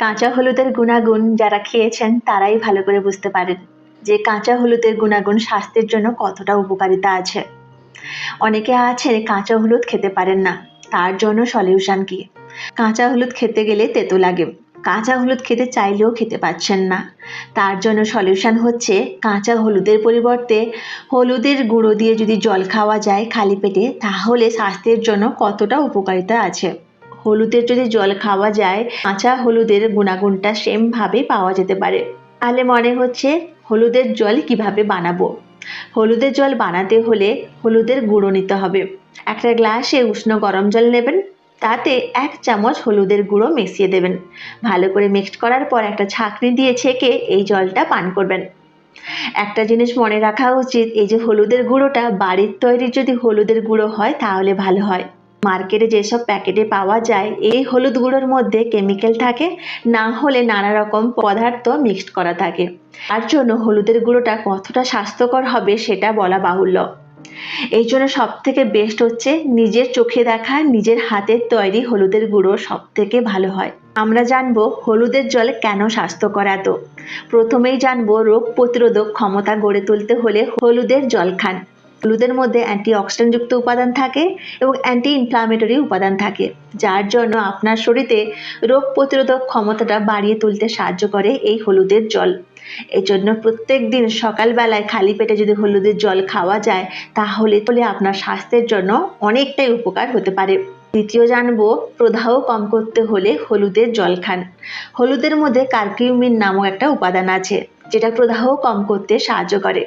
কাঁচা হলুদের গুণাগুণ যারা খেয়েছেন, তারাই ভালো করে বুঝতে পারেন যে কাঁচা হলুদের গুণাগুণ স্বাস্থ্যের জন্য কতটা উপকারিতা আছে। অনেকে আছে কাঁচা হলুদ খেতে পারেন না, তার জন্য সলিউশন কি? কাঁচা হলুদ খেতে গেলে তেতো লাগে, কাঁচা হলুদ খেতে চাইলেও খেতে পাচ্ছেন না। তার জন্য সলিউশন হচ্ছে কাঁচা হলুদের পরিবর্তে হলুদের গুঁড়ো দিয়ে যদি জল খাওয়া যায় খালি পেটে, তাহলে স্বাস্থ্যের জন্য কতটা উপকারিতা আছে। হলুদের যদি জল খাওয়া যায়, কাঁচা হলুদের গুণাগুণটা সেমভাবে পাওয়া যেতে পারে। তাহলে মনে হচ্ছে হলুদের জল কীভাবে বানাবো? হলুদের জল বানাতে হলে হলুদের গুঁড়ো নিতে হবে। একটা গ্লাসে উষ্ণ গরম জল নেবেন, তাতে এক চামচ হলুদের গুঁড়ো মিশিয়ে দেবেন। ভালো করে মিক্সড করার পর একটা ছাঁকনি দিয়ে ছেঁকে এই জলটা পান করবেন। একটা জিনিস মনে রাখা উচিত, এই যে হলুদের গুঁড়োটা বাড়ির তৈরি যদি হলুদের গুঁড়ো হয়, তাহলে ভালো হয়। মার্কেটে যেসব প্যাকেটে পাওয়া যায়, এই হলুদ গুঁড়োর মধ্যে কেমিক্যাল থাকে, না হলে নানা রকম পদার্থ মিক্সড করা থাকে। তার জন্য হলুদের গুঁড়োটা কতটা স্বাস্থ্যকর হবে সেটা বলা বাহুল্য। এই জন্য সব থেকে বেস্ট হচ্ছে নিজের চোখে দেখা, নিজের হাতের তৈরি হলুদের গুঁড়ো সব থেকে ভালো হয়। আমরা জানব হলুদের জল কেন স্বাস্থ্যকর এত। প্রথমেই জানব রোগ প্রতিরোধক ক্ষমতা গড়ে তুলতে হলে হলুদের জল খান। হলুদের মধ্যে অ্যান্টি অক্সিডেন্টযুক্ত উপাদান থাকে এবং অ্যান্টি ইনফ্লামেটরি উপাদান থাকে, যার জন্য আপনার শরীরে রোগ প্রতিরোধক ক্ষমতাটা বাড়িয়ে তুলতে সাহায্য করে এই হলুদের জল। এই জন্য প্রত্যেক দিন সকালবেলায় খালি পেটে যদি হলুদের জল খাওয়া যায় তাহলে তাহলে আপনার স্বাস্থ্যের জন্য অনেকটাই উপকার হতে পারে। দ্বিতীয় জানব, প্রদাহ কম করতে হলে হলুদের জল খান। হলুদের মধ্যে কার্কিউমিন নামক একটা উপাদান আছে, যেটা প্রদাহ কম করতে সাহায্য করে।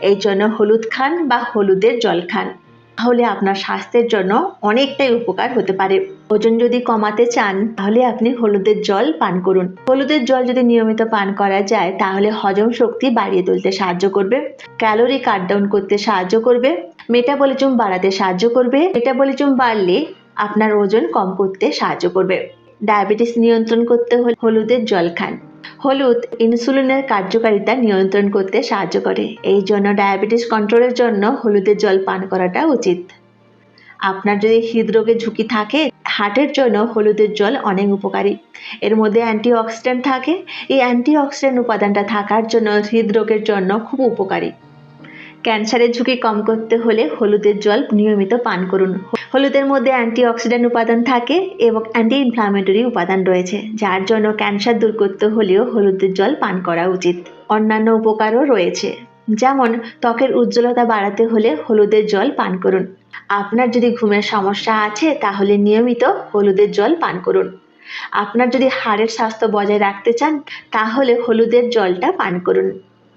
এই জন্য হলুদ খান বা হলুদের জল খান। তাহলে আপনার স্বাস্থ্যের জন্য অনেকটাই উপকার হতে পারে। ওজন যদি কমাতে চান, তাহলে আপনি হলুদের জল পান করুন। হলুদের জল যদি নিয়মিত পান করা যায়, তাহলে হজম শক্তি বাড়িয়ে তুলতে সাহায্য করবে, ক্যালোরি কাট ডাউন করতে সাহায্য করবে, মেটাবলিজম বাড়াতে সাহায্য করবে। মেটাবলিজম বাড়লে আপনার ওজন কম করতে সাহায্য করবে। ডায়াবেটিস নিয়ন্ত্রণ করতে হলে হলুদের জল খান। হলুদ ইনসুলিনের কার্যকারিতা নিয়ন্ত্রণ করতে সাহায্য করে। এই জন্য ডায়াবেটিস কন্ট্রোলের জন্য হলুদের জল পান করাটা উচিত। আপনার যদি হৃদরোগের ঝুঁকি থাকে, হার্টের জন্য হলুদের জল অনেক উপকারী। এর মধ্যে অ্যান্টিঅক্সিডেন্ট থাকে। এই অ্যান্টিঅক্সিডেন্ট উপাদানটা থাকার জন্য হৃদরোগের জন্য খুব উপকারী। ক্যান্সারের ঝুঁকি কম করতে হলে হলুদের জল নিয়মিত পান করুন। হলুদের মধ্যে অ্যান্টিঅক্সিডেন্ট উপাদান থাকে এবং অ্যান্টি ইনফ্লামেটরি উপাদান রয়েছে, যার জন্য ক্যান্সার দূর করতে হলেও হলুদের জল পান করা উচিত। অন্যান্য উপকারও রয়েছে, যেমন ত্বকের উজ্জ্বলতা বাড়াতে হলে হলুদের জল পান করুন। আপনার যদি ঘুমের সমস্যা আছে, তাহলে নিয়মিত হলুদের জল পান করুন। আপনার যদি হাড়ের স্বাস্থ্য বজায় রাখতে চান, তাহলে হলুদের জলটা পান করুন।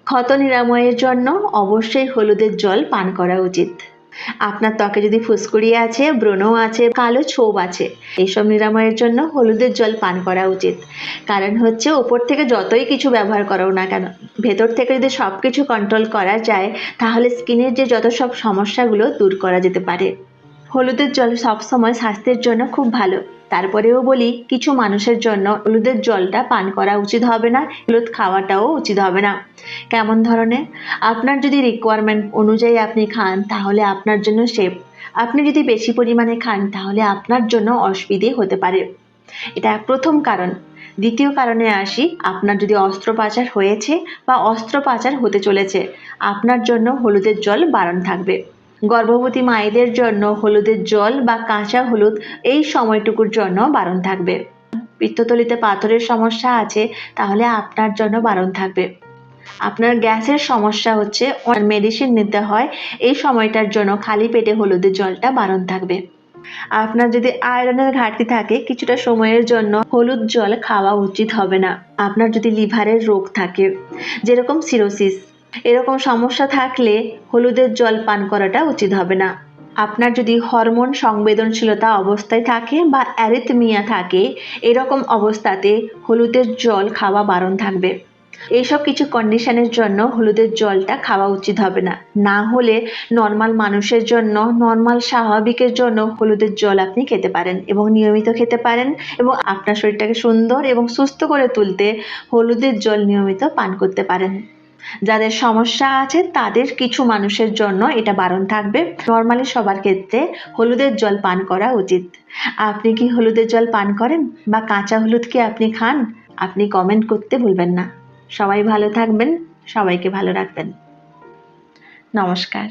ক্ষত নিরাময়ের জন্য অবশ্যই হলুদের জল পান করা উচিত। আপনার ত্বকে যদি ফুসকুড়ি আছে ব্রণ আছে, কালো ছোপ আছে, এইসব নিরাময়ের জন্য হলুদের জল পান করা উচিত। কারণ হচ্ছে, ওপর থেকে যতই কিছু ব্যবহার করো না কেন, ভেতর থেকে যদি সব কিছু কন্ট্রোল করা যায়, তাহলে স্কিনের যে যত সব সমস্যাগুলো দূর করা যেতে পারে। হলুদের জল সবসময় স্বাস্থ্যের জন্য খুব ভালো। তারপরেও বলি, কিছু মানুষের জন্য হলুদের জলটা পান করা উচিত হবে না, হলুদ খাওয়াটাও উচিত হবে না। কেমন ধরনের? আপনার যদি রিকোয়ারমেন্ট অনুযায়ী আপনি খান, তাহলে আপনার জন্য সেফ আপনি যদি বেশি পরিমাণে খান, তাহলে আপনার জন্য অসুবিধে হতে পারে। এটা প্রথম কারণ। দ্বিতীয় কারণে আসি, আপনার যদি অস্ত্রোপচার হয়েছে বা অস্ত্রোপচার হতে চলেছে, আপনার জন্য হলুদের জল বারণ থাকবে। গর্ভবতী মায়েদের জন্য হলুদের জল বা কাঁচা হলুদ এই সময়টুকুর জন্য বারণ থাকবে। পিত্ততলিতে পাথরের সমস্যা আছে, তাহলে আপনার জন্য বারণ থাকবে। আপনার গ্যাসের সমস্যা হচ্ছে মেডিসিন নিতে হয়, এই সময়টার জন্য খালি পেটে হলুদের জলটা বারণ থাকবে। আপনার যদি আয়রনের ঘাটতি থাকে, কিছুটা সময়ের জন্য হলুদ জল খাওয়া উচিত হবে না। আপনার যদি লিভারের রোগ থাকে, যেরকম সিরোসিস এরকম সমস্যা থাকলে হলুদের জল পান করাটা উচিত হবে না। আপনার যদি হরমোন সংবেদনশীলতা অবস্থায় থাকে বা অ্যারিথমিয়া থাকে, এরকম অবস্থাতে হলুদের জল খাওয়া বারণ থাকবে। এইসব কিছু কন্ডিশনের জন্য হলুদের জলটা খাওয়া উচিত হবে না। না হলে নর্মাল মানুষের জন্য, নর্মাল স্বাভাবিকের জন্য হলুদের জল আপনি খেতে পারেন এবং নিয়মিত খেতে পারেন এবং আপনার শরীরটাকে সুন্দর এবং সুস্থ করে তুলতে হলুদের জল নিয়মিত পান করতে পারেন। যাদের সমস্যা আছে, তাদের কিছু মানুষের জন্য এটা বারণ থাকবে। নর্মালি সবার ক্ষেত্রে হলুদের জল পান করা উচিত। আপনি কি হলুদের জল পান করেন? বা কাঁচা হলুদ কি আপনি খান? আপনি কমেন্ট করতে ভুলবেন না। সবাই ভালো থাকবেন, সবাইকে ভালো রাখবেন। নমস্কার।